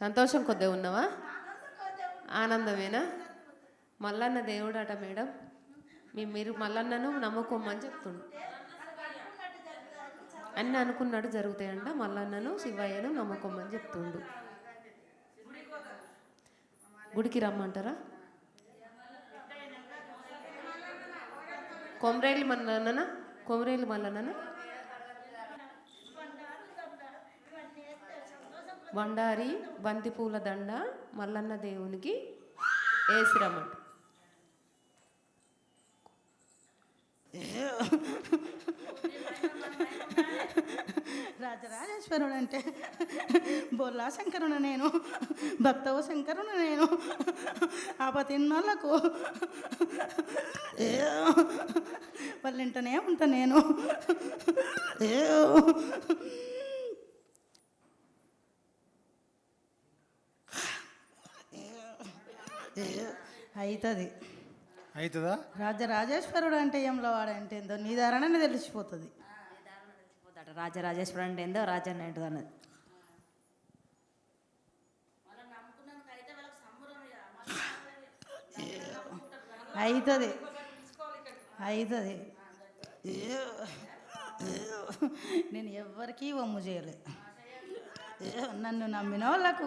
సంతోషం కొద్దిగా ఉన్నావా? ఆనందమేనా? మల్లన్న దేవుడట మేడం. మీ మీరు మల్లన్నను నమ్ముకోమని చెప్తుండు. అన్నీ అనుకున్నాడు జరుగుతాయంట. మల్లన్నను శివయ్యను నమ్ముకోమని చెప్తుండు. గుడికి రమ్మంటారా? కొమరేలి మల్లన్న కొమరేలి మల్లన్ననా? బండారి బంతిపూల దండ మల్లన్న దేవునికి వేసి రాజరాజేశ్వరుడు అంటే బొల్లా శంకరుడు నేను భక్తవ శంకరుడు నేను ఆపతిన్నోళ్ళకు వాళ్ళింటనే ఉంటా నేను. అవుతుంది అవుతుందా రాజరాజేశ్వరుడు అంటే ఏంలో వాడంటే ఏందో నీ ధారణనే తెలిసిపోతుంది. పోతాడు రాజరాజేశ్వరం అంటే ఏందో రాజన్న ఏంటో అన్నది. అవుతుంది అవుతుంది నేను ఎవ్వరికీ వమ్ము చేయలే. నన్ను నమ్మిన వాళ్ళకు.